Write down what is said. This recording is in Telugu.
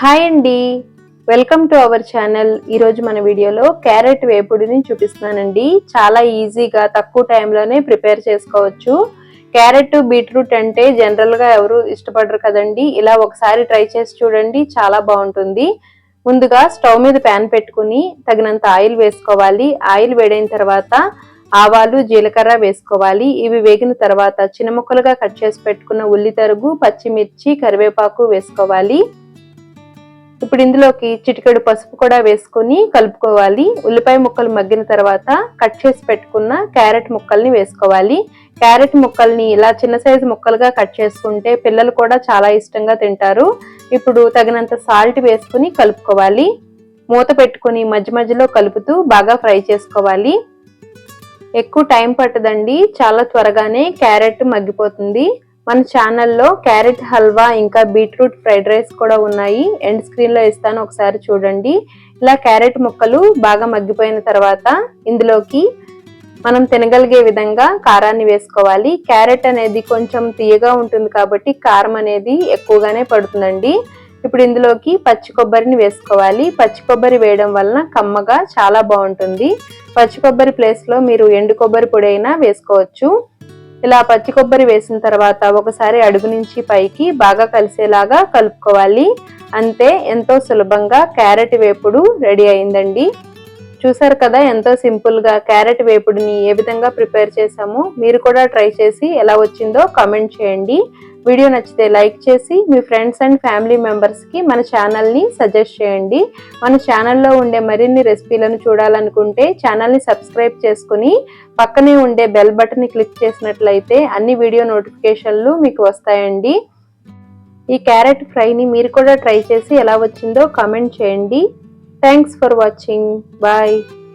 హాయ్ అండి. Welcome to our channel. ఈరోజు మన వీడియోలో క్యారెట్ వేపుడిని చూపిస్తున్నానండి. చాలా ఈజీగా తక్కువ టైంలోనే ప్రిపేర్ చేసుకోవచ్చు. క్యారెట్ బీట్రూట్ అంటే జనరల్గా ఎవరు ఇష్టపడరు కదండి. ఇలా ఒకసారి ట్రై చేసి చూడండి చాలా బాగుంటుంది. ముందుగా స్టవ్ మీద ప్యాన్ పెట్టుకుని తగినంత ఆయిల్ వేసుకోవాలి. ఆయిల్ వేడైన తర్వాత ఆవాలు జీలకర్ర వేసుకోవాలి. ఇవి వేగిన తర్వాత చిన్న ముక్కలుగా కట్ చేసి పెట్టుకున్న ఉల్లి తరుగు పచ్చిమిర్చి కరివేపాకు వేసుకోవాలి. ఇప్పుడు ఇందులోకి చిటికెడు పసుపు కూడా వేసుకొని కలుపుకోవాలి. ఉల్లిపాయ ముక్కలు మగ్గిన తర్వాత కట్ చేసి పెట్టుకున్న క్యారెట్ ముక్కల్ని వేసుకోవాలి. క్యారెట్ ముక్కల్ని ఇలా చిన్న సైజు ముక్కలుగా కట్ చేసుకుంటే పిల్లలు కూడా చాలా ఇష్టంగా తింటారు. ఇప్పుడు తగినంత సాల్ట్ వేసుకుని కలుపుకోవాలి. మూత పెట్టుకుని మధ్య మధ్యలో కలుపుతూ బాగా ఫ్రై చేసుకోవాలి. ఎక్కువ టైం పట్టదండి. చాలా త్వరగానే క్యారెట్ మగ్గిపోతుంది. మన ఛానల్లో క్యారెట్ హల్వా ఇంకా బీట్రూట్ ఫ్రైడ్ రైస్ కూడా ఉన్నాయి. ఎండ్ స్క్రీన్లో ఇస్తాను ఒకసారి చూడండి. ఇలా క్యారెట్ ముక్కలు బాగా మగ్గిపోయిన తర్వాత ఇందులోకి మనం తినగలిగే విధంగా కారాన్ని వేసుకోవాలి. క్యారెట్ అనేది కొంచెం తీయగా ఉంటుంది కాబట్టి కారం అనేది ఎక్కువగానే పడుతుందండి. ఇప్పుడు ఇందులోకి పచ్చి కొబ్బరిని వేసుకోవాలి. పచ్చి కొబ్బరి వేయడం వలన కమ్మగా చాలా బాగుంటుంది. పచ్చి కొబ్బరి ప్లేస్లో మీరు ఎండు కొబ్బరి పొడి అయినా వేసుకోవచ్చు. ఇలా పచ్చి కొబ్బరి వేసిన తర్వాత ఒకసారి అడుగు నుంచి పైకి బాగా కలిసేలాగా కలుపుకోవాలి. అంతే ఎంతో సులభంగా క్యారెట్ వేపుడు రెడీ అయిందండి. చూసారు కదా ఎంతో సింపుల్గా క్యారెట్ వేపుడిని ఏ విధంగా ప్రిపేర్ చేసామో మీరు కూడా ట్రై చేసి ఎలా వచ్చిందో కామెంట్ చేయండి. వీడియో నచ్చితే లైక్ చేసి మీ ఫ్రెండ్స్ అండ్ ఫ్యామిలీ మెంబర్స్కి మన ఛానల్ని సజెస్ట్ చేయండి. మన ఛానల్లో ఉండే మరిన్ని రెసిపీలను చూడాలనుకుంటే ఛానల్ని సబ్స్క్రైబ్ చేసుకుని పక్కనే ఉండే బెల్ బటన్ని క్లిక్ చేసినట్లయితే అన్ని వీడియో నోటిఫికేషన్లు మీకు వస్తాయండి. ఈ క్యారెట్ ఫ్రైని మీరు కూడా ట్రై చేసి ఎలా వచ్చిందో కామెంట్ చేయండి. Thanks for watching bye